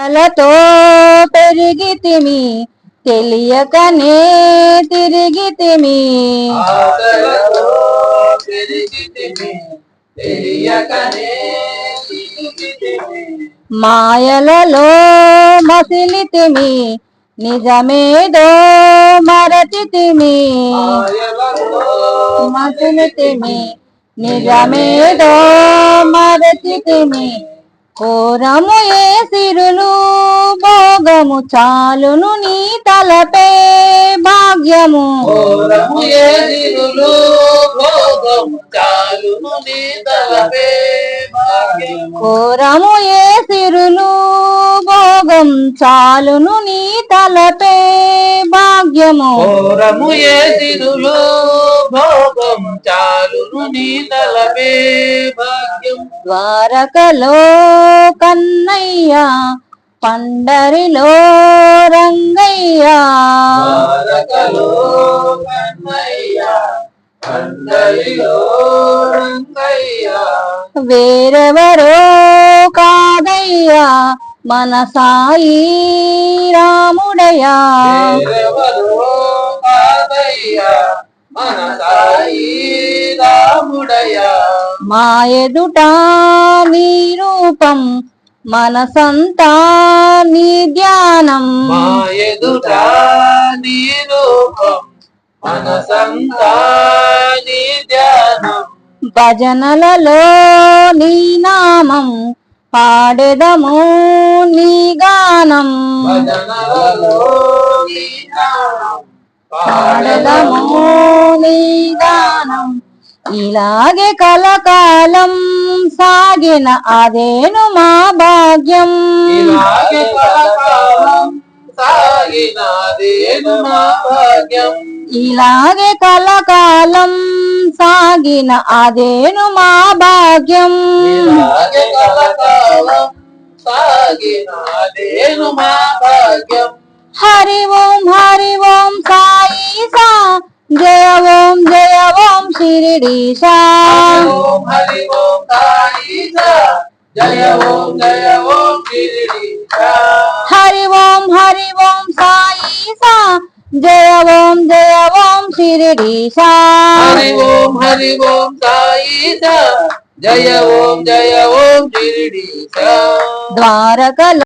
కలతో పెరిగితిమి తెలియకనే తిరిగితిమి ఆశలతో పెరిగితిమి, తెలియకనే తిరిగితిమి. మాయలలో మసిలితిమి నిజమేదో మరచితిమి మాయలలో మసిలితిమి నిజమేదో మరచితిమి కోరము ఏ సిరులు భోగము చాలును నీ తలపే భాగ్యము ఘోరము ఏ దిగులు, భోగము చాలును నీ తలపే భాగ్యము. కోరము ఏ సిరులు భోగం చాలును నీ తలపే భాగ్యము ఘోరము ఏ దిగులు, భోగం చాలును భాగ్యం. ద్వారకలో కన్నయ్య పండరిలో రంగయ్య. ద్వారకలో కన్నయ్య, కండలిలో రంగయ్య. వేరెవరో కాదయ్యా మన సాయి రాముడయ్యా మన సాయి మా ఎదుట నీ రూపం మనసంతా నీ ధ్యానం. మా ఎదుట నీ రూపం మనసంతా నీ ధ్యానం. భజనలలో నీ నామం పాడెదము నీ గానం. భజనలలో నీ నామం పాడెదము పాడదము నీ గానం. ఇలాగే కలకాలం సాగిన అదేను మా భాగ్యం. ఇలాగే కలకాలం సాగినాదేను మా భాగ్యం. ఇలాగే కలకాలం సాగిన అదేను మా భాగ్యం. ఇలాగే కలకాలం సాగినాదేను మా భాగ్యం. హరి ఓం హరి ఓం సాయి సా జయ ఓం ఓం షిరిడి సా ఓం హరి ఓం సాయిసా జయ ఓం జయ ఓం గిరిడీశా హరి ఓం హరి ఓం సాయి సా జయ ఓం జయ ఓం షిరిడి సా హరి ఓం హరి ఓం సాయిసా జయ ఓం జయ ఓం గిరిడీశా ద్వారకలో